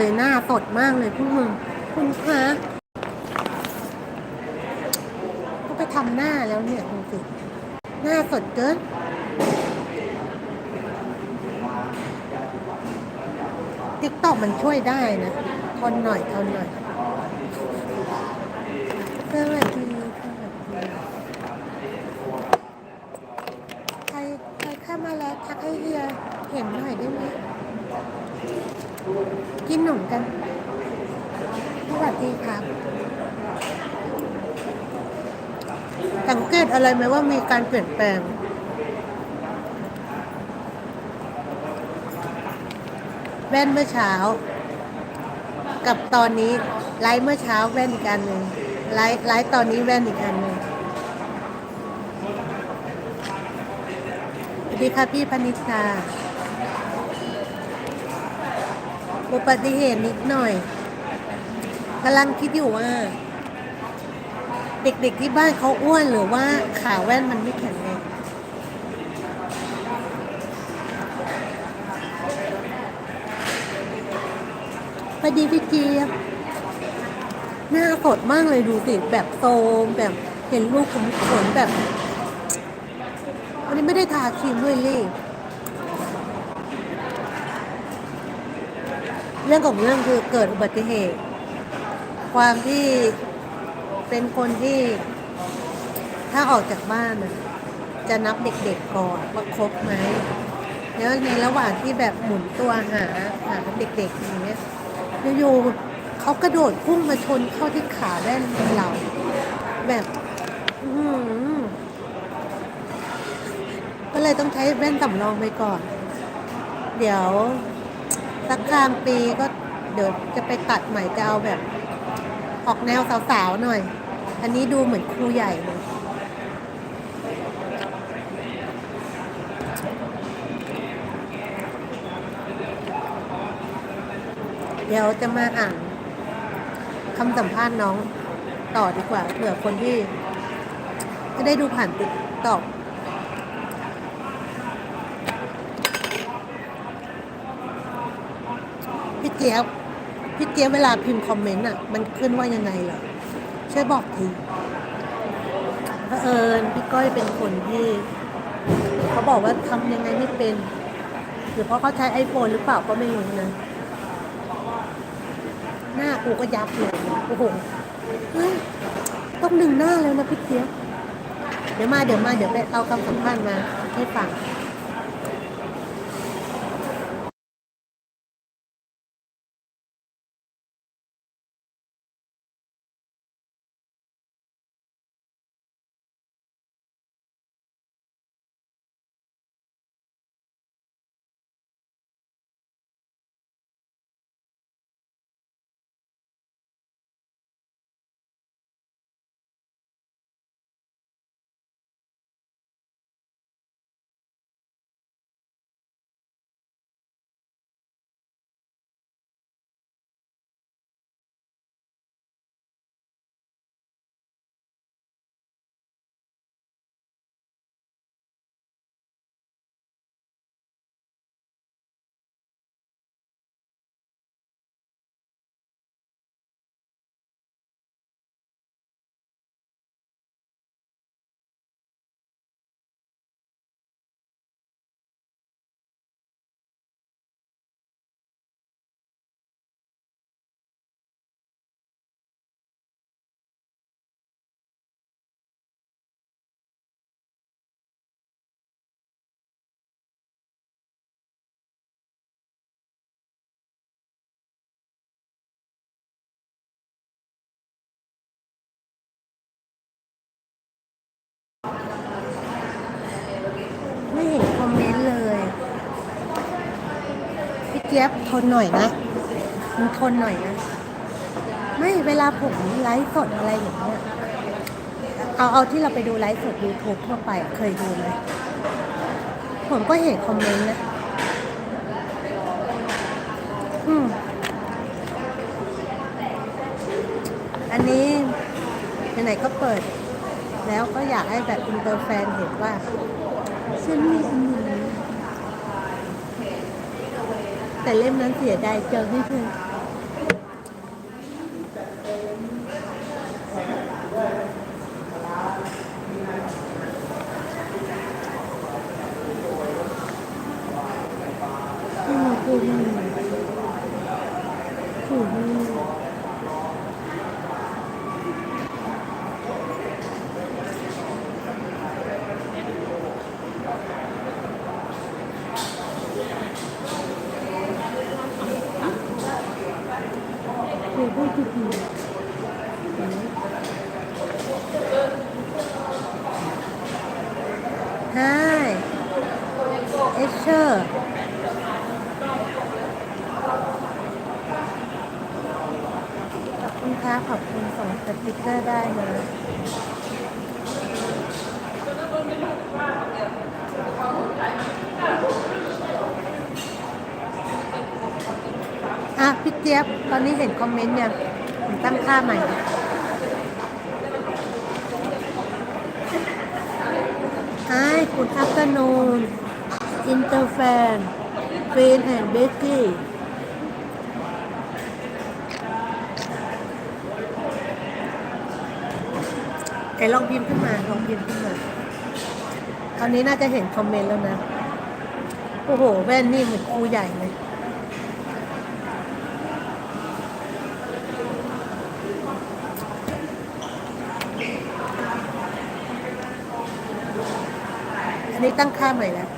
เลยหน้าสดมากเลยพวกมึงคุณคะก็ไปทำหน้าแล้วเนี่ยดูสิหน้าสดเกินติ๊กตอกมันช่วยได้นะทนหน่อยทนหน่อยสวัสดีสวัสดีใครใครเข้ามาแล้วทักให้เฮียเห็นหน่อยได้ไหม กินหนุ่มกันสวัสดีครับสังเกตอะไรไหมว่ามีการเปลี่ยนแปลง แว่นเมื่อเช้า กับตอนนี้ไลฟ์เมื่อเช้าแว่นอีกอันหนึ่งไลฟ์ไลฟ์ตอนนี้แว่นอีกอันหนึ่งสวัสดีค่ะพี่พนิชา อุบัติเหตุนิดหน่อยกำลังคิดอยู่ว่า เด็กๆที่บ้านเขาอ้วนหรือว่าขาแว่นมันไม่แข็งแรงพอดีพี่เจี๊ยบหน้าสดมากเลยดูสิแบบโซมแบบเห็นลูกผมขนแบบ วันนี้ไม่ได้ทาครีมด้วยเลย รื่องของเรื่องคือเกิดอุบัติเหตุ ความที่เป็นคนที่ถ้าออกจากบ้านจะนับเด็กๆก่อนว่าครบไหมแล้วในระหว่างที่แบบหมุนตัวหาหาเด็กๆอย่างเงี้ยอยู่ๆเขากระโดดพุ่งมาชนเข้าที่ขาแว่นเรา แบบอื้อหือก็เลยต้องใช้แว่นสำรองไปก่อน เดี๋ยว สักกลางปีก็เดี๋ยวจะไปตัดใหม่จะเอาแบบ ออกแนวสาวๆหน่อย อันนี้ดูเหมือนครูใหญ่เลยเดี๋ยวจะมาอ่านคำสัมภาษณ์น้องต่อดีกว่าเผื่อคนที่จะได้ดูผ่านติ๊กตอกพี่ เจี๊ยบพี่เจี๊ยบเวลาพิมพ์คอมเมนต์อะ มันขึ้นว่ายังไงเหรอช่วยบอกทีเผอิญพี่ก้อยเป็นคนที่ เขาบอกว่าทำยังไงไม่เป็นหรือเพราะเขาใช้ไอโฟนหรือเปล่าก็ไม่รู้นะหน้ากูก็ยับเลยโอ้โหต้องดึงหน้าแล้วนะพี่เจี๊ยบเดี๋ยวมาเดี๋ยวมาเดี๋ยวไปเอาคำสัมภาษณ์มาให้ฟัง เจี๊ยบทนหน่อยนะมึงทนหน่อยนะ ไม่เวลาผมไลฟ์สดอะไรอย่างเงี้ยเอาเอาที่เราไปดูไลฟ์สด YouTube ทั่วไปเคยดูไหมผมก็เห็นคอมเมนต์นะอืมอันนี้ไหนๆก็เปิด แล้วก็อยากให้แบบอินเตอร์แฟนเห็นว่าฉันมีอันนี้ แต่เล่มนั้นเสียดายจังที่เธอที่มาพูดนี่ถูกนี่คือพูดจริงๆ Hi เอชเชอร์ ขอบคุณค่ะขอบคุณส่งสติ๊กเกอร์ได้นะอะพี่เจี๊ยบ ตอนนี้เห็นคอมเมนต์ยังผมตั้งค่าใหม่ Hi good afternoon Interfan Fan and Betty แต่ ลองพิมพ์ขึ้นมาลองพิมพ์ขึ้นมาตอนนี้น่าจะเห็นคอมเมนต์แล้วนะ โอ้โห แว่นนี่เหมือนครูใหญ่เลยอันนี้ตั้งค่าใหม่แล้ว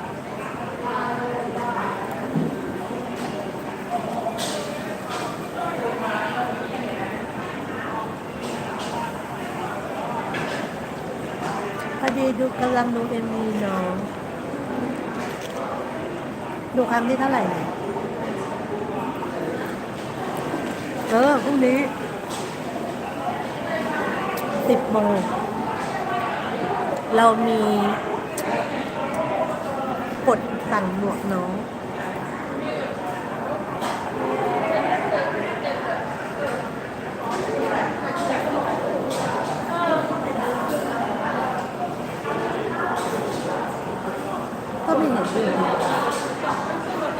พอ ดูกำลังดูเอ็มวีน้องดูครั้งที่เท่าไหร่เนี่ยเออพรุ่งนี้สิบโมงเรามีกดสั่งหมวกน้อง ก็ไม่เห็นด้วย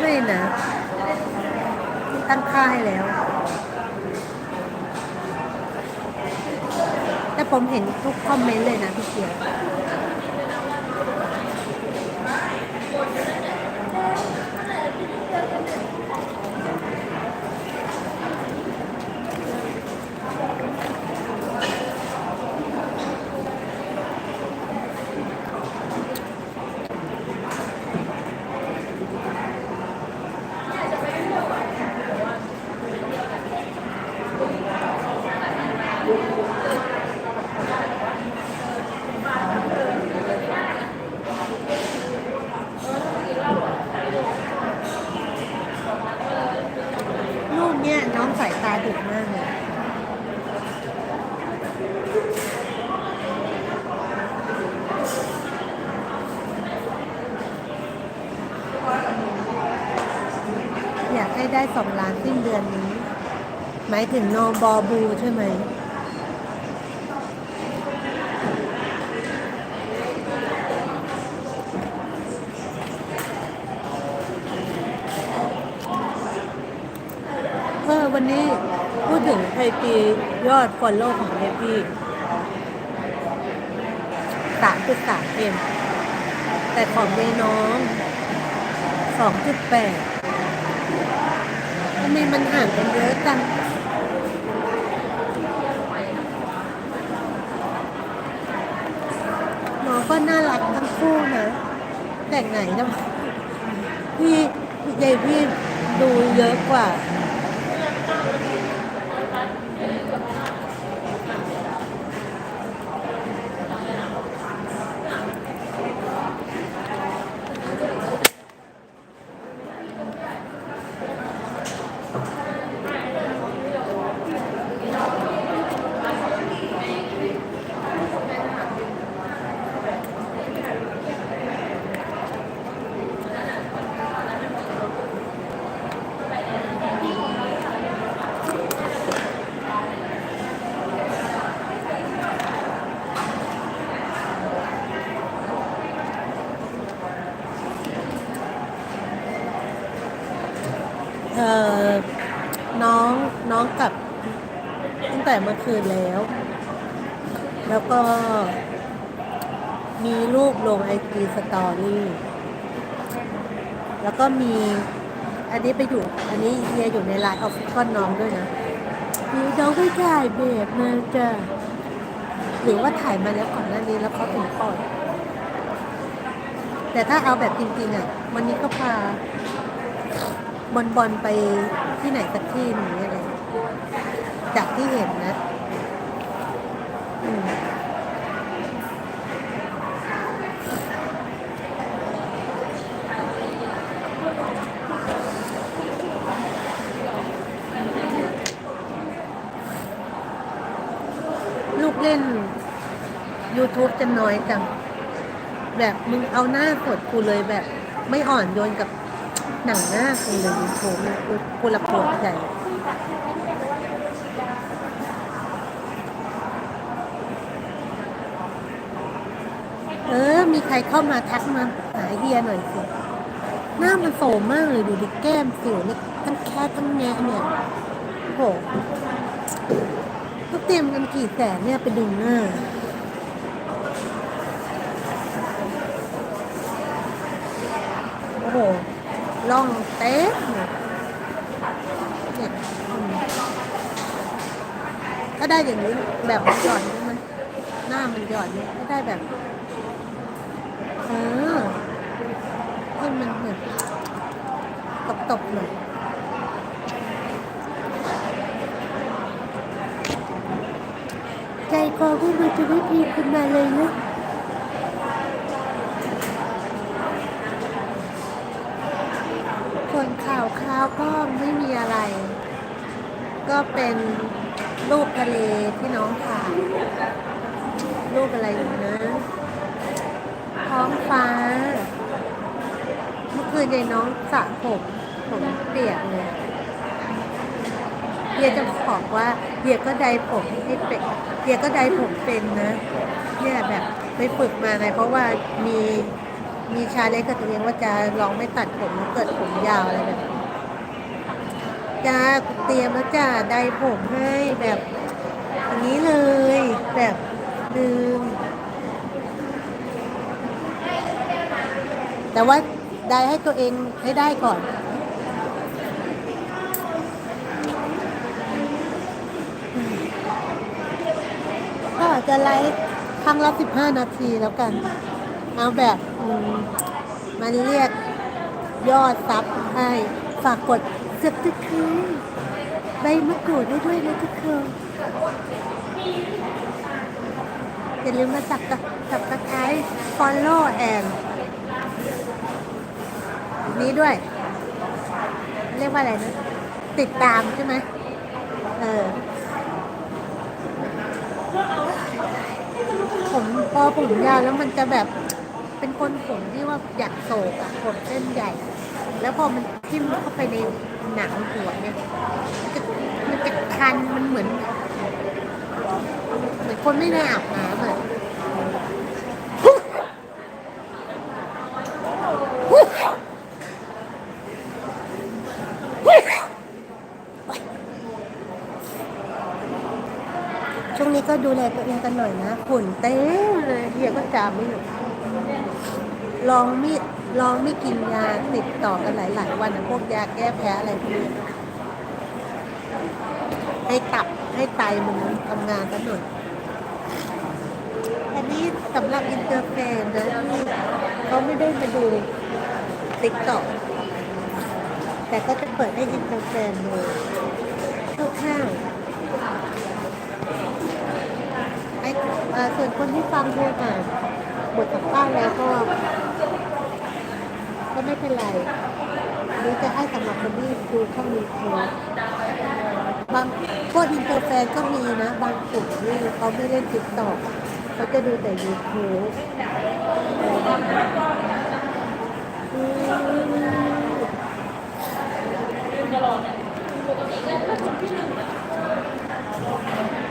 ไม่นะ ตั้งค่าให้แล้ว แต่ ผมเห็นทุกคอมเมนต์เลยนะพี่เกียร์ปเนี้ยน้องสายตา ดุมากเลยอยากให้ได้สองล้านสิ้นเดือนนี้ หมายถึงโนบอบูใช่ไหม วันนี้พูดถึงไทยปียอดฟอลโล่ของเฮปปี้สามจุดสามเอ็มแต่ของเมน้องสองจุดแปดทำไมมันห่างกันเยอะจังน้องก็น่ารักทั้งคู่นะ แต่ไหนนะพี่ยายพี่ดูเยอะกว่า พ เอ่อน้องน้องกลับตั้ง แต่เมื่อคืนแล้ว แล้วก็มีรูปลงไอจีสตอรี่แล้วก็มีอันนี้ไปอยู่ อันนี้เฮียอยู่ในไลน์ออฟฟิศก้อนน้องด้วยนะมีน้องไปถ่ายแบบมาจ้ะหรือว่าถ่ายมาแล้วก่อนหน้านี้แล้วเขาถึงปล่อยแต่ถ้าเอาแบบจริงๆอะ วันนี้ก็พาบอลบอลไปที่ไหนสักที่หนึ่งอะไร จากที่เห็นนะลูกเล่น YouTube จะน้อยจัง แบบมึงเอาหน้าสดกูเลยแบบ ไม่อ่อนโยนกับหนังหน้ากูเลยยูทูบกูกูละปวดใจ เออ มีใครเข้ามาทักมาหาเฮียหน่อยสิหน้ามันโสมมากเลยดูดิแก้มสิวเนี่ยทั้งแค่ทั้งแงะเนี่ยโอ้โหต้องเตรียมกันกี่แสนเนี่ยไปดึงหน้าโอ้โหล่องเต๊ะเนี่ยเนี่ยอืมถ้าได้อย่างนี้แบบมันหย่อนใช่ไหมหน้ามันหย่อนเนี่ยไม่ได้แบบ เออให้มันแบบตบๆหน่อยใจคอพวกมันจะไม่พีขึ้นมาเลยนะส่วนข่าวคราวก็ไม่มีอะไร ก็เป็นรูปทะเลที่น้องถ่ายรูปอะไรอยู่นะ ท้องฟ้า เมื่อคืนยายน้องสระผมผมเปียกเลยเฮียจะบอกว่าเฮียก็ได้ผมให้เป็นเฮียก็ได้ผมเป็นนะเนี่ยแบบไปฝึกมาไงเพราะว่ามีมีชาเล็กกับตัวเองว่าจะลองไม่ตัดผมเกิดผมยาวอะไรแบบจ้าเตรียมแล้วจ้าได้ผมให้แบบอย่างนี้เลย แบบดึง แต่ว่าได้ให้ตัวเองให้ได้ก่อน ก็จะไลฟ์ครั้งละ15นาทีแล้วกัน เอาแบบมมันเรียกยอดซับให้ฝากกดสับตะคร้ใบมะกรูดได้ด้วยนะทุกคนอย่าลืมมาสับตะสับตะไคร้ follow and นี้ด้วย เรียกว่าอะไรนะติดตามใช่ไหมเออผมพอผมยาวแล้วมันจะแบบเป็นคนผมที่ว่าอยากโศกอะผมเส้นใหญ่ แล้วพอมันทิ่มเข้าไปในหนังหัวเนี่ยมันจะมันจะคันมันเหมือนเหมือนคนไม่ได้อาบน้ำอะ ช่วงนี้ก็ดูแลตัวเองกันหน่อยนะฝุ่นเต็มเลยเฮียก็จามไม่หยุดลองไม่ลองไม่กินยาติดต่อกันหลาย ๆ วันนะพวกยาแก้แพ้อะไรพวกนี้ให้ตับให้ไตมันทำงานกันหน่อยอันนี้สำหรับอินเตอร์แฟนนะที่เขาไม่ได้มาดูติ๊กต็อกแต่ก็จะเปิดให้อินเตอร์แฟนดูคร่าวๆไอ้เอ่อ ส่วนคนที่ฟังดูอ่านบทสัมภาษณ์แล้วก็ ก็ไม่เป็นไรหรือจะให้สำหรับคนที่ดูช่องยูทูบบางพวกอินเตอร์แฟนก็มีนะ บางกลุ่มที่เขาไม่เล่นติ๊กต็อกเขาจะดูแต่ยูทูบรูปนี้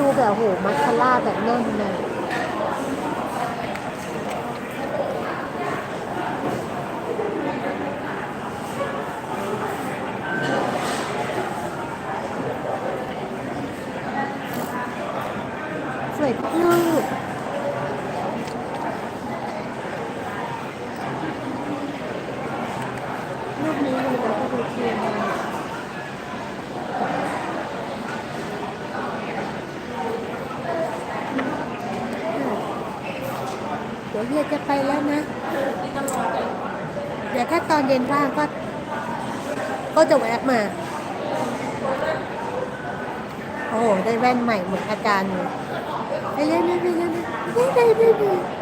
ดูแบบโหมัสคาร่าแบบแน่นเลยสวยทุกรูปนี้มีแต่ก็ดูเทียนม เดี๋ยวเฮียจะไปแล้วนะ เดี๋ยวถ้าตอนเย็นว่างก็ ก็จะแวะมา โอ้ได้แว่นใหม่เหมือนอาจารย์เลยไปเรื่อยๆไปเรื่อยๆไปเรื่อยๆไปเรื่อยๆ